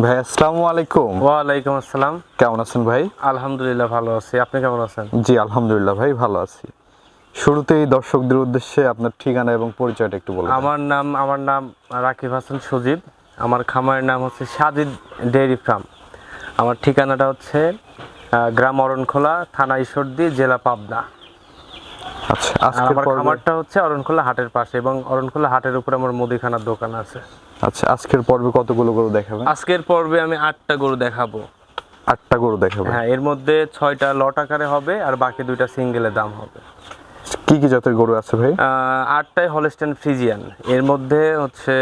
ভাই আসসালামু আলাইকুম। ওয়ালাইকুম আসসালাম। কেমন আছেন ভাই? আলহামদুলিল্লাহ ভালো আছি। আপনি কেমন আছেন? জি আলহামদুলিল্লাহ ভাই ভালো আছি। শুরুতেই দর্শকদের উদ্দেশ্যে আপনার ঠিকানা এবং পরিচয়টা একটু বলুন। আমার নাম আমার নাম রাকিব হাসান সজীব। আমার খামারের নাম হচ্ছে সাজিদ ডেয়ারি ফার্ম। আমার ঠিকানাটা হচ্ছে গ্রাম অরণখোলা থানা ঈশ্বরদী জেলা পাবনা। আচ্ছা আমার খামারটা হচ্ছে অরণখোলা হাটের পাশে এবং অরণখোলা হাটের উপরে আমার মুদিখানার দোকান আছে। আচ্ছা আজকের পর্বে কতগুলো গরু দেখাবেন? আজকের পর্বে আমি আটটা গরু দেখাবো। আটটা গরু দেখাবেন হ্যাঁ এর মধ্যে ছয়টা লট আকারে হবে আর বাকি দুইটা সিঙ্গেলের দাম হবে। কি কি জাতের গরু আছে ভাই? আটটাই হলস্টেন ফ্রিজিয়ান এর মধ্যে হচ্ছে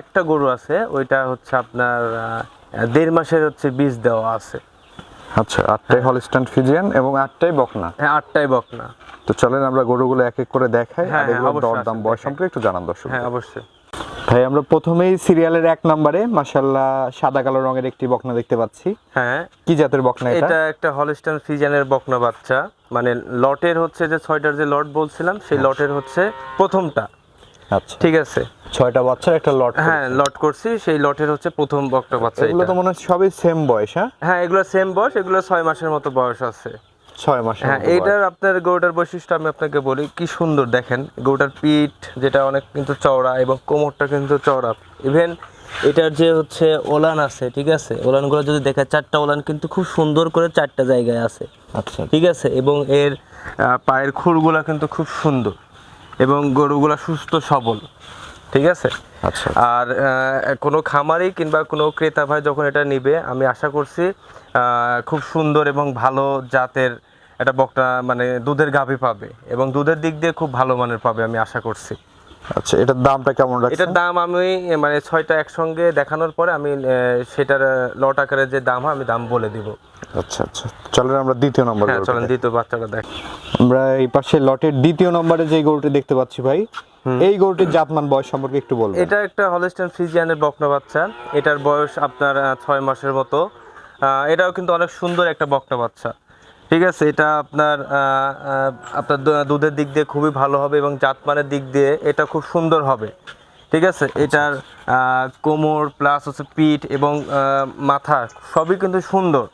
একটা গরু আছে ওইটা হচ্ছে আপনার দেড় মাসের হচ্ছে বীজ দেওয়া আছে। আচ্ছা আটটাই হলস্টান ফিজিয়ান এবং আটটাই বকনা। হ্যাঁ আটটাই বকনা। তো চলেন আমরা গরুগুলো এক এক করে দেখাই হ্যাঁ, আর হ্যাঁ, এগুলোর অবশ্যই দরদাম বয়স সম্পর্কে একটু জানান দর্শক হ্যাঁ অবশ্যই। ভাই আমরা প্রথমেই সিরিয়ালের এক নম্বরে মাশাল্লাহ সাদা কালো রঙের একটি বকনা দেখতে পাচ্ছি। হ্যাঁ। কি জাতের বকনা এটা? এটা একটা হলস্টেন ফ্রিজিয়ানের বকনা বাচ্চা। মানে লটের হচ্ছে যে ছয়টার যে লট বলছিলাম সেই লটের হচ্ছে প্রথমটা। আচ্ছা। ঠিক আছে। ছয়টা বাচ্চার একটা লট হ্যাঁ লট করছি সেই লটের হচ্ছে প্রথম বকনা বাচ্চা এগুলো তো মনে হয় সবই সেম বয়স হ্যাঁ? হ্যাঁ এগুলো সেম বয়স এগুলো ছয় মাসের মতো বয়স আছে। ছয় মাস হ্যাঁ এইটার আপনার গরুটার বৈশিষ্ট্য আমি আপনাকে বলি কি সুন্দর দেখেন গরুটার পিঠ যেটা অনেক কিন্তু চওড়া এবং কোমরটা কিন্তু চওড়া। ইভেন এটার যে হচ্ছে ওলান আছে ঠিক আছে ওলানগুলো যদি দেখে চারটা ওলান কিন্তু খুব সুন্দর করে চারটা জায়গায় আছে। আচ্ছা। ঠিক আছে এবং এর পায়ের খুরগুলা কিন্তু খুব সুন্দর এবং গরুগুলা সুস্থ সবল ঠিক আছে? আর কোনো খামারি কিংবা কোনো ক্রেতা ভাই যখন এটা নিবে, আমি আশা করছি খুব সুন্দর এবং ভালো জাতের একটা বকটা মানে দুধের গাভী পাবে এবং দুধের দিক দিয়ে খুব ভালো মানের পাবে, আমি আশা করছি। আচ্ছা এটার দামটা কেমন রাখছেন? এটার দাম আমি মানে ছয়টা একসঙ্গে দেখানোর পরে আমি সেটার লট আকারের যে দাম হয় আমি দাম বলে দিব। আচ্ছা আচ্ছা। চলেন আমরা দ্বিতীয় নম্বর হ্যাঁ চলেন দ্বিতীয় বাচ্চাটা দেখ। আমরা এই পাশে লটের দ্বিতীয় নম্বরে যে গরুটি দেখতে পাচ্ছি ভাই এই গরুটির জাতমান বয়স সম্পর্কে একটু বলবেন। এটা একটা হলস্টেন ফ্রিজিয়ানের বকনা বাচ্চা। এটার বয়স আপনার ছয় মাসের মতো। এটাও কিন্তু অনেক সুন্দর একটা বকনা বাচ্চা। ঠিক আছে এটা আপনার আপনার দুধের দিক দিয়ে খুবই ভালো হবে এবং জাতমানের দিক দিয়ে এটা খুব সুন্দর হবে। ঠিক আছে এটার কোমর প্লাস হচ্ছে পিঠ এবং মাথা সবই কিন্তু সুন্দর।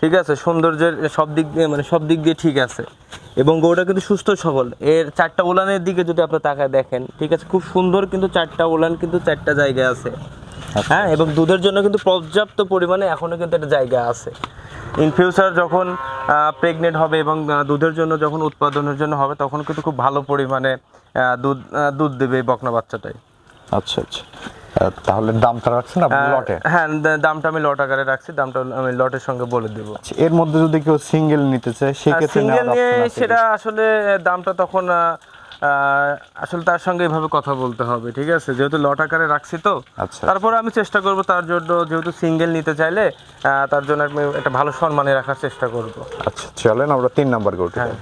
ঠিক আছে সৌন্দর্যের সব দিক দিয়ে মানে সব দিক দিয়ে ঠিক আছে। এবং গরুটা কিন্তু সুস্থ সবল। এর চারটা উলানের দিকে যদি আপনি তাকায় দেখেন ঠিক আছে খুব সুন্দর কিন্তু চারটা উলান কিন্তু চারটা জায়গায় আছে। হ্যাঁ এবং দুধের জন্য কিন্তু পর্যাপ্ত পরিমাণে এখনও কিন্তু একটা জায়গা আছে। ইন ফিউচার যখন প্রেগনেন্ট হবে এবং দুধের জন্য যখন উৎপাদনের জন্য হবে তখন কিন্তু খুব ভালো পরিমাণে দুধ দুধ দেবে এই বকনা বাচ্চাটাই। আচ্ছা আচ্ছা। তাহলে দামটা রাখছেন আপনি লটে? হ্যাঁ দামটা আমি লট আকারে রাখছি দামটা আমি লটের সঙ্গে বলে দেবো। আচ্ছা, এর মধ্যে যদি কেউ সিঙ্গেল নিতে চায় সেক্ষেত্রে সিঙ্গেল নিয়ে? সেটা আসলে দামটা তখন আসলে তার সঙ্গে এভাবে কথা বলতে হবে ঠিক আছে? যেহেতু লট আকারে রাখছি তো। আচ্ছা। তারপর আমি চেষ্টা করব তার জন্য যেহেতু সিঙ্গেল নিতে চাইলে তার জন্য আমি একটা ভালো সম্মানে রাখার চেষ্টা করব। আচ্ছা চলেন আমরা তিন নাম্বার গরুটি হ্যাঁ।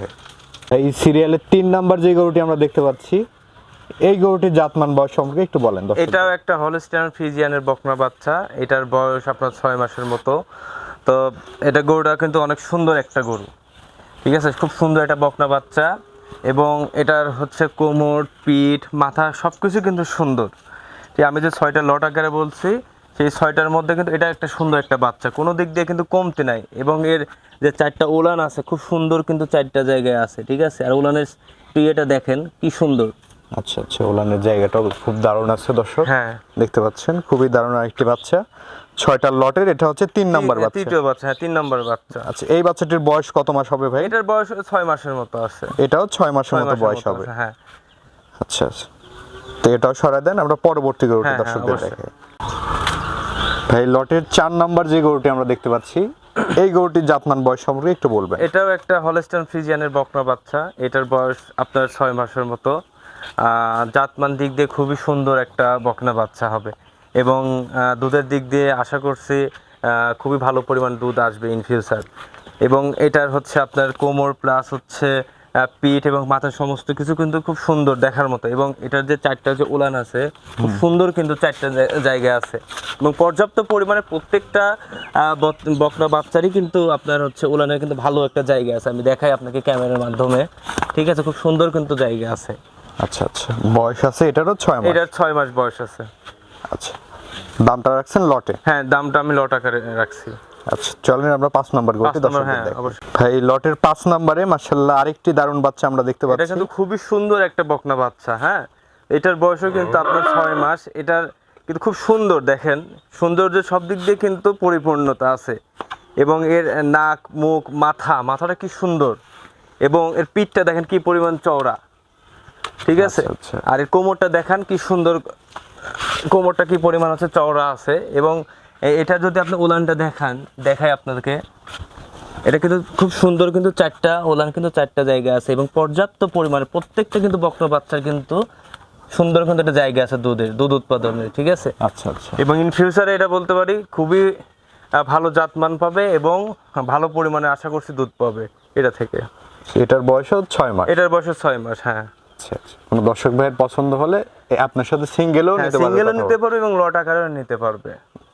এই সিরিয়ালের তিন নাম্বার যে গরুটি আমরা দেখতে পাচ্ছি এই গরুটির জাতমান বয়স সম্পর্কে একটু বলেন। এটাও একটা হলস্টাইন ফ্রিজিয়ানের বকনা বাচ্চা এটার বয়স আপনার ছয় মাসের মতো। তো এটা গরুটা কিন্তু অনেক সুন্দর একটা গরু ঠিক আছে? খুব সুন্দর একটা বকনা বাচ্চা। এবং এটার হচ্ছে কোমর পিঠ মাথা সব কিছু কিন্তু সুন্দর। যে আমি যে ছয়টা লট আকারে বলছি সেই ছয়টার মধ্যে কিন্তু এটা একটা সুন্দর একটা বাচ্চা। কোনো দিক দিয়ে কিন্তু কমতি নাই এবং এর যে চারটা উলান আছে খুব সুন্দর কিন্তু চারটা জায়গায় আছে ঠিক আছে? আর উলানের ইয়েটা দেখেন কি সুন্দর। আচ্ছা আচ্ছা ওলানের জায়গাটাও খুব দারুণ আছে দর্শক। হ্যাঁ। দেখতে পাচ্ছেন খুবই দারুণ একটি বাচ্চা। ছয়টা লটের এটা হচ্ছে তিন নাম্বার বাচ্চা। তৃতীয় বাচ্চা হ্যাঁ তিন নম্বর বাচ্চা। আচ্ছা এই বাচ্চাটির বয়স কত মাস হবে ভাই? এটার বয়স ছয় মাসের মতো আছে। এটাও ছয় মাসের মতো বয়স হবে। হ্যাঁ। আচ্ছা আচ্ছা। তো এটাও সরাই দেন আমরা পরবর্তী গরুটি হ্যাঁ, হ্যাঁ, দর্শকদের দেখে ভাই লটের চার নাম্বার যে গরুটি আমরা দেখতে পাচ্ছি এই গরুটির জাতমান বয়স সম্পর্কে একটু বলবেন। এটাও একটা হলস্টাইন ফ্রিজিয়ানের বকনা বাচ্চা এটার বয়স আপনার ছয় মাসের মতো। জাতমান দিক দিয়ে খুবই সুন্দর একটা বকনা বাচ্চা হবে। এবং দুধের দিক দিয়ে আশা করছি খুবই ভালো পরিমাণ দুধ আসবে ইন ফিউচার এবং এটার হচ্ছে আপনার কোমর প্লাস হচ্ছে পিঠ এবং মাথার সমস্ত কিছু কিন্তু খুব সুন্দর দেখার মতো। এবং এটার যে চারটা যে উলান আছে খুব সুন্দর কিন্তু চারটা জায়গা আছে। এবং পর্যাপ্ত পরিমাণে প্রত্যেকটা আহ, বক- বকনা বাচ্চারই কিন্তু আপনার হচ্ছে উলানের কিন্তু ভালো একটা জায়গা আছে। আমি দেখাই আপনাকে ক্যামেরার মাধ্যমে। ঠিক আছে খুব সুন্দর কিন্তু জায়গা আছে। আচ্ছা আচ্ছা। বয়স আছে এটারও ছয় মাস? এটার ছয় মাস বয়স আছে। আচ্ছা। দামটা রাখছেন লটে? হ্যাঁ দামটা আমি লট আকারে রাখছি। আচ্ছা চলেন আমরা পাঁচ নাম্বার গরুটি দর্শকদের হ্যাঁ। ভাই লটের পাঁচ নাম্বারে মাশাল্লাহ আরেকটি দারুণ বাচ্চা আমরা দেখতে এটা কিন্তু খুবই সুন্দর একটা বকনা বাচ্চা হ্যাঁ? এটার বয়সও কিন্তু আপনার ছয় মাস এটার কিন্তু খুব সুন্দর দেখেন। সৌন্দর্যের সব দিক দিয়ে কিন্তু পরিপূর্ণতা আছে। এবং এর নাক মুখ মাথা মাথাটা কি সুন্দর। এবং এর পিঠটা দেখেন কি পরিমাণ চওড়া। ঠিক আছে? আচ্ছা, আচ্ছা। আর এর কোমরটা দেখান কি সুন্দর কোমরটা কি পরিমাণ আছে? চওড়া আছে। এবং এটা যদি আপনি উলানটা দেখান দেখায় আপনাদেরকে। এটা কিন্তু খুব সুন্দর কিন্তু চারটা ওলান কিন্তু চারটা জায়গা আছে। এবং পর্যাপ্ত পরিমাণে প্রত্যেকটা কিন্তু বক্র বাচ্চার কিন্তু সুন্দর কিন্তু একটা জায়গা আছে দুধের দুধ উৎপাদনের ঠিক আছে? আচ্ছা আচ্ছা। এবং ইন ফিউচারে এটা বলতে পারি খুবই ভালো জাতমান পাবে এবং ভালো পরিমাণে আশা করছি দুধ পাবে এটা থেকে। এটার বয়সও ছয় মাস। এটার বয়স ছয় মাস হ্যাঁ। আচ্ছা আচ্ছা। কোনো দর্শক ভাইয়ের পছন্দ হলে আপনার সাথে সিঙ্গেলও হ্যাঁ নিতে পারবে সিঙ্গেলও নিতে পারবে এবং লট আকারেও নিতে পারবে।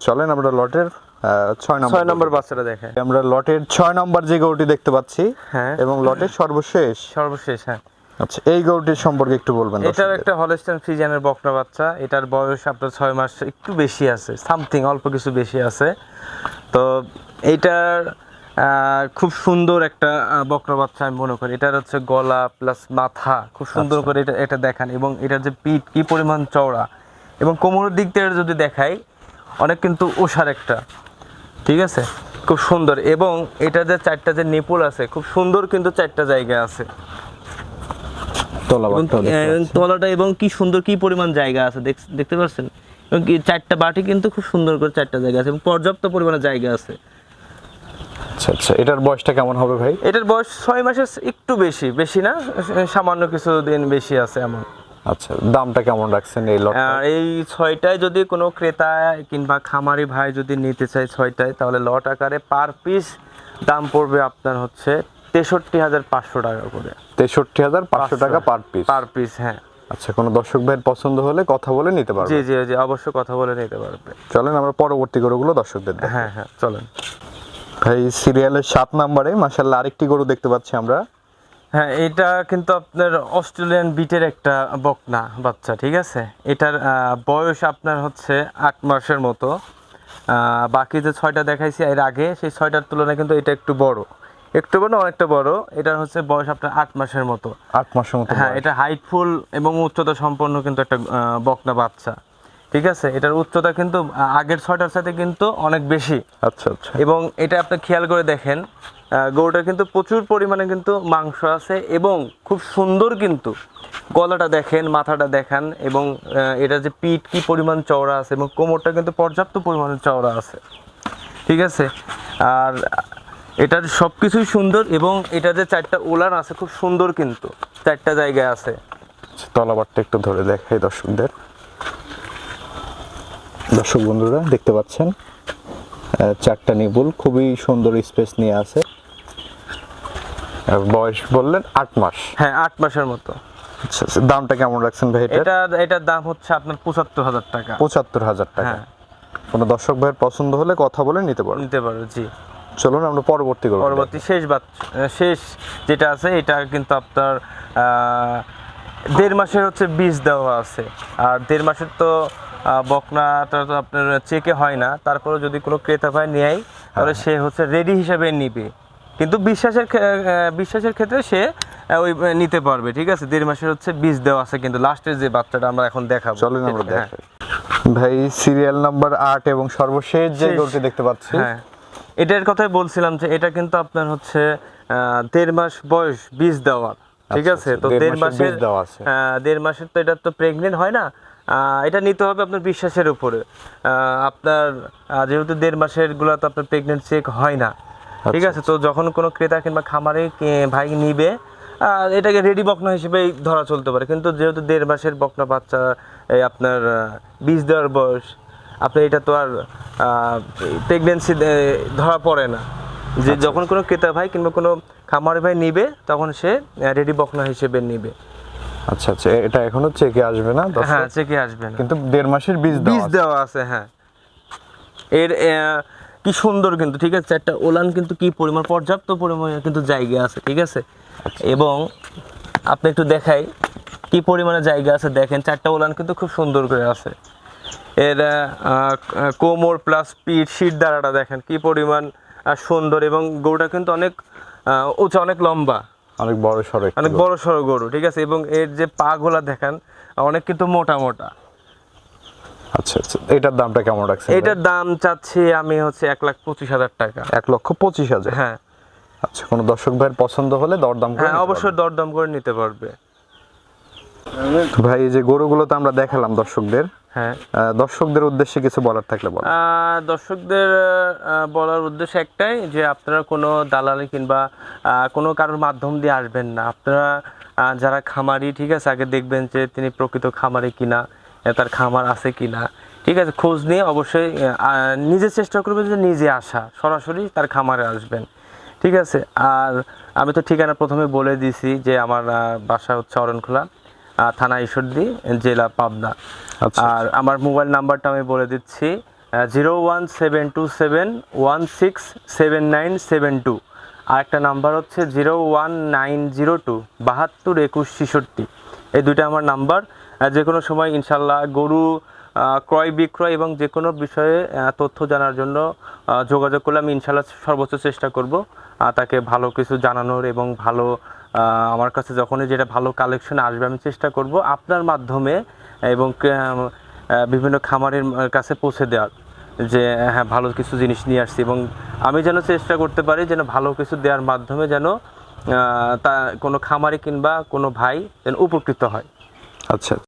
চলেন আমরা লটের ছয় নম্বর ছয় নম্বর বাচ্চাটা দেখে আমরা লটের ছয় নম্বর যে গরুটি দেখতে পাচ্ছি হ্যাঁ। এবং লটের সর্বশেষ। সর্বশেষ হ্যাঁ। আচ্ছা এই গরুটির সম্পর্কে একটু বলবেন এটার একটা হলস্টাইন ফ্রিজিয়ানের বকনা বাচ্চা। এটার বয়স আপনার ছয় মাস একটু বেশি আছে সামথিং অল্প কিছু বেশি আছে। তো এইটার খুব সুন্দর একটা বকনা বাচ্চা আমি মনে করি। এটার হচ্ছে গলা প্লাস মাথা। খুব সুন্দর আচ্ছা। করে এটা এটা দেখান। এবং এটার যে পিঠ কি পরিমাণ চওড়া। এবং কোমরের দিক থেকে যদি দেখাই অনেক কিন্তু ওষার একটা। ঠিক আছে? খুব সুন্দর। এবং এটা যে চারটা যে নেপুল আছে খুব সুন্দর কিন্তু চারটা জায়গা আছে। তলাটা এবং কি সুন্দর কি পরিমাণ জায়গা আছে দেখ- দেখতে পাচ্ছেন? এবং কি চারটা বাটি কিন্তু খুব সুন্দর করে চারটা জায়গা আছে এবং পর্যাপ্ত পরিমাণে জায়গা আছে। আচ্ছা আচ্ছা এটার বয়সটা কেমন হবে ভাই? এটার বয়স ছয় মাসের একটু বেশি বেশি না সামান্য কিছু দিন বেশি আছে এমন। আচ্ছা দামটা কেমন রাখছেন এই লট এই ছয়টায় যদি কোনো ক্রেতা কিংবা খামারি ভাই যদি নিতে চায় ছয়টায় তাহলে লট আকারে পার পিস দাম পড়বে আপনার হচ্ছে তেষট্টি হাজার পাঁচশো টাকা করে। তেষট্টি হাজার পাঁচশো টাকা পার পিস? পার পিস হ্যাঁ। আচ্ছা কোনো দর্শক ভাইয়ের পছন্দ হলে কথা বলে নিতে পারবে? জি জি জি অবশ্যই কথা বলে নিতে পারবে। চলেন আমরা পরবর্তী গরুগুলো দর্শকদের হ্যাঁ হ্যাঁ চলেন। ভাই সিরিয়ালের সাত নম্বরে মাসাল্লাহ আরেকটি গরু দেখতে পাচ্ছি আমরা। হ্যাঁ এটা কিন্তু আপনার অস্ট্রেলিয়ান বিটের একটা বকনা বাচ্চা ঠিক আছে? এটার বয়স আপনার হচ্ছে আট মাসের মতো। বাকি যে ছয়টা দেখাইছি এর আগে সেই ছয়টার তুলনায় কিন্তু এটা একটু বড়। একটু বড় অনেকটা বড়। এটার হচ্ছে বয়স আপনার আট মাসের মতো। আট মাসের মতো হ্যাঁ। এটা হাইটফুল এবং উচ্চতা সম্পন্ন কিন্তু একটা বকনা বাচ্চা। ঠিক আছে? এটার উচ্চতা কিন্তু আগের ছয়টার সাথে কিন্তু অনেক বেশি। আচ্ছা আচ্ছা। এবং এটা আপনি খেয়াল করে দেখেন গরুটার কিন্তু প্রচুর পরিমাণে কিন্তু মাংস আছে এবং খুব সুন্দর কিন্তু গলাটা দেখেন মাথাটা দেখান এবং এটার যে পিঠ কি পরিমাণ চওড়া আছে এবং কোমরটা কিন্তু পর্যাপ্ত পরিমাণে চওড়া আছে। ঠিক আছে? আর এটার সব কিছুই সুন্দর এবং এটা যে চারটা উলান আছে খুব সুন্দর কিন্তু চারটা জায়গায় আছে। আচ্ছা, তলাবারটা একটু ধরে দেখাই দর্শকদের। দর্শক বন্ধুরা দেখতে পাচ্ছেন চারটা নিবুল খুবই সুন্দর স্পেস নিয়ে আছে। বয়স বললেন আট মাস। হ্যাঁ আট মাসের মতো। আচ্ছা আচ্ছা, দামটা কেমন রাখছেন ভাই এটা এটা এটার দাম হচ্ছে আপনার পঁচাত্তর হাজার টাকা। পঁচাত্তর হাজার টাকা। হ্যাঁ। কোনো দর্শক ভাইয়ের পছন্দ হলে কথা বলে নিতে পারো। নিতে পারো জি। চলুন আমরা পরবর্তী করব পরবর্তী শেষ বাচ্চা শেষ যেটা আছে এটা কিন্তু আপনার দেড় মাসের হচ্ছে বীজ দেওয়া আছে। আর দেড় মাসের তো বকনাটা তো আপনার চেকে হয় না। তারপরে যদি কোনো ক্রেতা ভাই নেয় তাহলে সে হচ্ছে রেডি হিসাবে নিবে। কিন্তু বিশ্বাসের বিশ্বাসের ক্ষেত্রে সে ওই নিতে পারবে ঠিক আছে? দেড় মাসের হচ্ছে বীজ দেওয়া আছে কিন্তু লাস্টের যে বাচ্চাটা আমরা এখন দেখাবো চলেন আমরা হ্যাঁ, দেখাই ভাই সিরিয়াল নাম্বার আট এবং সর্বশেষ যে। গরুটি দেখতে পাচ্ছি। হ্যাঁ। এটার কথাই বলছিলাম যে এটা কিন্তু আপনার হচ্ছে আহ, দেড় মাস বয়স বীজ দেওয়ার ঠিক আচ্ছা, আছে? আচ্ছা, তো দেড় মাসের মাসের দেওয়া আছে। দেড় মাসের তো এটা তো প্রেগনেন্ট হয় না। এটা নিতে হবে আপনার বিশ্বাসের উপরে। আপনার যেহেতু দেড় মাসেরগুলা তো আপনার প্রেগনেন্ট চেক হয় না। ঠিক আচ্ছা, আছে তো যখন কোনো ক্রেতা কিংবা খামারে ভাই নিবে এটাকে রেডি বকনা হিসেবেই ধরা চলতে পারে। কিন্তু যেহেতু দেড় মাসের বকনা বাচ্চা এই আপনার বীজ দেওয়ার বয়স আপনার এটা তো আর প্রেগনেন্সি ধরা পড়ে না। যে আচ্ছা, যখন কোনো ক্রেতা ভাই কিংবা কোনো খামারি ভাই নিবে তখন সে রেডি বকনা হিসেবে নিবে। আচ্ছা আচ্ছা এটা এখনও চেকে আসবে না হ্যাঁ চেকে আসবে না। কিন্তু দেড় মাসের বীজ বীজ দেওয়া আছে। হ্যাঁ। এর কি সুন্দর কিন্তু ঠিক আছে? একটা ওলান কিন্তু কি পরিমাণ পর্যাপ্ত পরিমাণে কিন্তু জায়গা আছে ঠিক আছে? এবং আপনি একটু দেখাই কি পরিমাণে জায়গা আছে দেখেন চারটা ওলান কিন্তু খুব সুন্দর করে আছে। এর কোমর প্লাস পিঠ শীত দ্বারাটা দেখেন কি পরিমাণ সুন্দর এবং গরুটা কিন্তু অনেক উঁচা অনেক লম্বা। অনেক বড় সড়ক অনেক বড় সড়ো গরু ঠিক আছে? এবং এর যে পা গোলা দেখেন অনেক কিন্তু মোটা মোটা। আচ্ছা আচ্ছা। এটার দামটা কেমন রাখছেন এটার দাম চাচ্ছি আমি হচ্ছে এক লাখ পঁচিশ হাজার টাকা। এক লক্ষ পঁচিশ হাজার? হ্যাঁ। আচ্ছা কোনো দর্শক ভাইয়ের পছন্দ হলে দরদাম করে হ্যাঁ অবশ্যই দরদাম করে নিতে পারবে। ভাই এই যে গরুগুলো তো আমরা দেখালাম দর্শকদের। হ্যাঁ। দর্শকদের উদ্দেশ্যে কিছু বলার থাকলে বলো। দর্শকদের বলার উদ্দেশ্য একটাই যে আপনারা কোনো দালালি কিংবা কোনো কারোর মাধ্যম দিয়ে আসবেন না। আপনারা যারা খামারি ঠিক আছে আগে দেখবেন যে তিনি প্রকৃত খামারি কিনা তার খামার আছে কিনা। ঠিক আছে খোঁজ নিয়ে অবশ্যই নিজে চেষ্টা করবেন যে নিজে আসা সরাসরি তার খামারে আসবেন। ঠিক আছে আর আমি তো ঠিকানা প্রথমে বলে দিয়েছি যে আমার বাসা হচ্ছে অরণখোলা। থানা ঈশ্বরদী জেলা পাবনা। আচ্ছা আর আমার মোবাইল নাম্বারটা আমি বলে দিচ্ছি zero one seven two seven one six seven nine seven two. আর একটা নাম্বার হচ্ছে zero one nine zero two বাহাত্তর একুশ ছেষট্টি। এই দুইটা আমার নাম্বার। যে কোনো সময় ইনশাল্লাহ গরু ক্রয় বিক্রয় এবং যে কোনো বিষয়ে তথ্য জানার জন্য যোগাযোগ করলে আমি ইনশাল্লাহ সর্বোচ্চ চেষ্টা করব তাকে ভালো কিছু জানানোর এবং ভালো আমার কাছে যখনই যেটা ভালো কালেকশন আসবে, আমি চেষ্টা করব আপনার মাধ্যমে এবং বিভিন্ন খামারের কাছে পৌঁছে দেওয়ার যে হ্যাঁ ভালো কিছু জিনিস নিয়ে আসছি এবং আমি যেন চেষ্টা করতে পারি যেন ভালো কিছু দেওয়ার মাধ্যমে যেন তা কোনো খামারি কিংবা কোনো ভাই যেন উপকৃত হয়। আচ্ছা।